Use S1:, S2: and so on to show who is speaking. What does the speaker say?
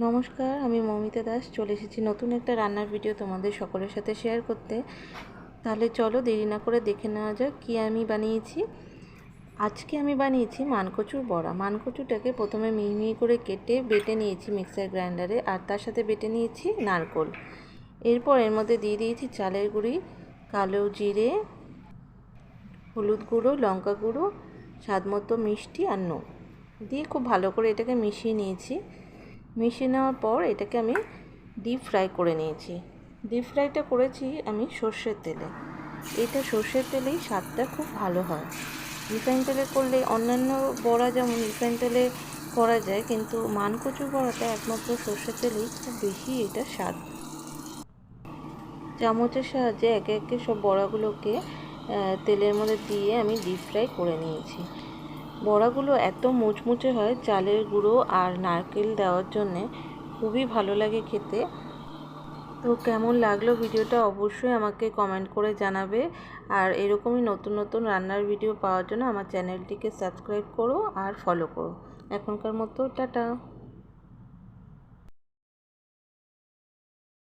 S1: নমস্কার, আমি মমিতা দাস। চলে এসেছি নতুন একটা রান্নার ভিডিও তোমাদের সকলের সাথে শেয়ার করতে। তাহলে চলো দেরি না করে দেখে নেওয়া যাক কী আমি বানিয়েছি। আজকে আমি বানিয়েছি মানকচুর বড়া। মানকচুটাকে প্রথমে মিহি মিহি করে কেটে বেটে নিয়েছি মিক্সার গ্রাইন্ডারে আর তার সাথে বেটে নিয়েছি নারকোল। এরপর এর মধ্যে দিয়ে দিয়েছি চালের গুঁড়ি, কালো জিরে, হলুদ গুঁড়ো, লঙ্কা গুঁড়ো স্বাদ মতো মিষ্টি আর নুন। দিয়ে খুব ভালো করে এটাকে মিশিয়ে নিয়েছি। মিশিয়ে নেওয়ার পর এটাকে আমি ডিপ ফ্রাই করে নিয়েছি। ডিপ ফ্রাইটা করেছি আমি সর্ষের তেলে। এটা সর্ষের তেলেই স্বাদটা খুব ভালো হয়। রিফাইন তেলে করলে অন্যান্য বড়া যেমন রিফাইন তেলে করা যায়, কিন্তু মানকচুর বড়াটা একমাত্র সর্ষের তেলেই খুব বেশি এটা স্বাদ। চামচের সাহায্যে একে একে সব বড়াগুলোকে তেলের মধ্যে দিয়ে আমি ডিপ ফ্রাই করে নিয়েছি। বড়াগুলো এত মুচমুচে হয় চালের গুঁড়ো আর নারকেল দেওয়ার জন্যে, খুবই ভালো লাগে খেতে। তো কেমন লাগল ভিডিওটা অবশ্যই আমাকে কমেন্ট করে জানাবে। আর এরকমই নতুন নতুন রান্নার ভিডিও পাওয়ার জন্য আমার চ্যানেলটিকে সাবস্ক্রাইব করো আর ফলো করো। এখনকার মতো, টাটা।